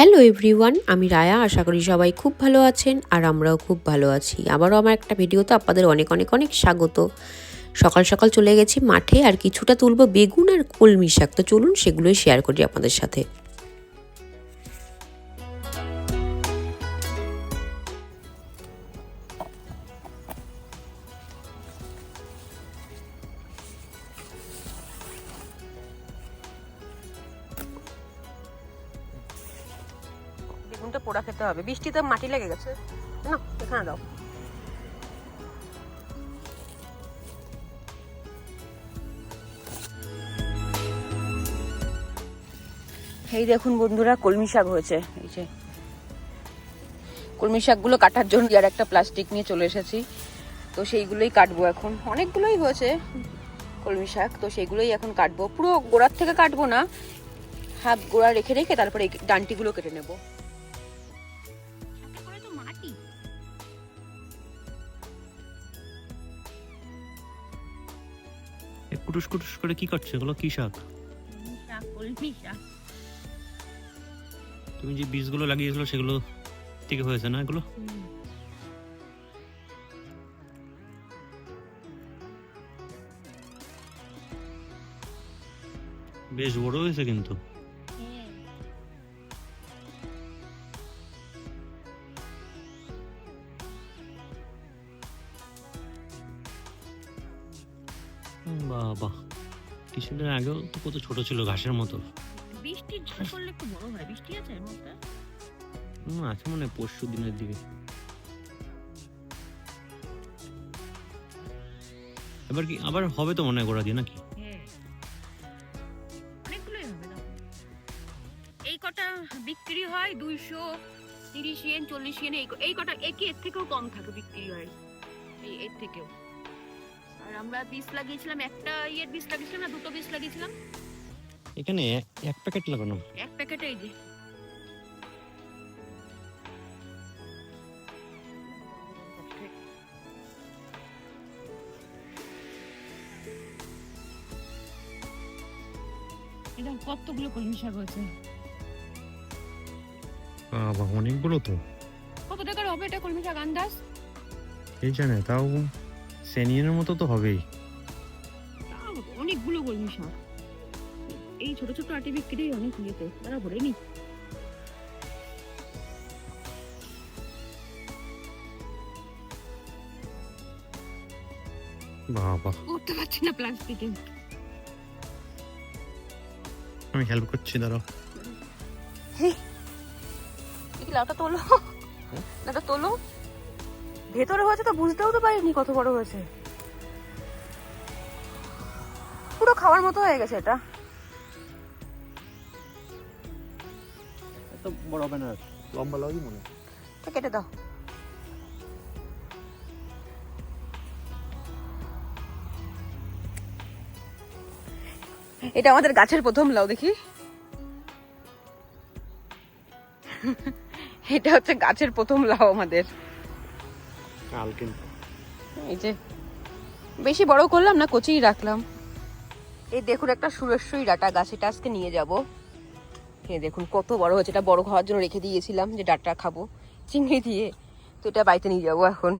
Hello everyone, আমি রায়া। আশা করি সবাই খুব ভালো আছেন আর আমরাও খুব ভালো আছি। আবারও আমার একটা ভিডিওতে আপনাদের অনেক অনেক অনেক স্বাগত। সকাল সকাল চলে গেছি মাঠে আর কিছুটা তুলবো বেগুন আর কলমি শাক। তো চলুন সেগুলোই শেয়ার করি আপনাদের সাথে। বেগুনটা পোড়া খেতে হবে। বৃষ্টি বৃষ্টিতে মাটি লেগে গেছে। না, এখানে দাও। এই দেখুন বন্ধুরা, কলমি শাক হয়েছে। এই যে কলমি শাকগুলো কাটার জন্য আর একটা প্লাস্টিক নিয়ে চলে এসেছি। তো সেইগুলোই কাটবো এখন। অনেকগুলোই হয়েছে কলমি শাক। তো সেইগুলোই এখন কাটবো। পুরো গোড়ার থেকে কাটবো না। হাফ গোড়া রেখে রেখে তারপরে ডান্টিগুলো কেটে নেব। কুটুস কুটুস করে কি করছে এগুলো কি শাক? তুমি যে বীজগুলো লাগিয়েছিল সেগুলো থেকে হয়েছে না এগুলো? বেশ বড় হয়েছে কিন্তু। বাহ কিছুদিন আগেও তো কত ছোট ছিল ঘাসের মতো। বৃষ্টি ঝড় পড়লে একটু বড় হয় বৃষ্টি আছে এর মধ্যে? হুম, আছে মনে হয় পরশু দিনের দিকে। এবার কি আবার হবে তো মনে হয় গোড়া দিয়ে নাকি? হ্যাঁ। অনেকগুলোই হবে না এই কটা বিক্রি হয় দুইশো তিরিশ ইয়েন চল্লিশ ইয়েন এই এই কটা একে এর থেকেও কম থাকে বিক্রি হয়। এই এর থেকেও। আর আমরা বীজ লাগিয়েছিলাম একটা ইয়ের বীজ লাগিয়েছিলাম না দুটো বীজ লাগিয়েছিলাম। এখানে এক প্যাকেট লাগানো। এক প্যাকেটে এই যে। এটা কতগুলো কলমি শাক হয়েছে বাবা অনেকগুলো তো। কত টাকার হবে এটা কলমি শাক আন্দাজ? এই জানে তাও সেনিয়নের মতো তো হবেই। অনেকগুলো কলমি শাক এই ছোট ছোট আটি বিক্রি অনেক ইয়েতে তারা ভরে নি। বাবা। করতে পারছি না প্লাস্টিকে। আমি হেল্প করছি দাঁড়াও। লাউটা তোলো। লাউটা তোলো। ভেতরে হয়েছে তো বুঝতেও তো পারিনি কত বড় হয়েছে। পুরো খাওয়ার মতো হয়ে গেছে এটা। এত বড় হবে না লম্বা লাগবে মনে তা কেটে দাও। এটা আমাদের গাছের প্রথম লাউ দেখি। এটা হচ্ছে গাছের প্রথম লাউ আমাদের। কাল কিন্তু। এই যে বেশি বড় করলাম না কচিই রাখলাম। এই দেখুন একটা সুরেশ্বরী ডাটা গাছ এটা আজকে নিয়ে যাব। এই দেখুন কত বড় হয়েছে এটা বড় খাওয়ার জন্য রেখে দিয়েছিলাম যে ডাটা খাব চিংড়ি দিয়ে। তো এটা বাড়িতে নিয়ে যাব এখন।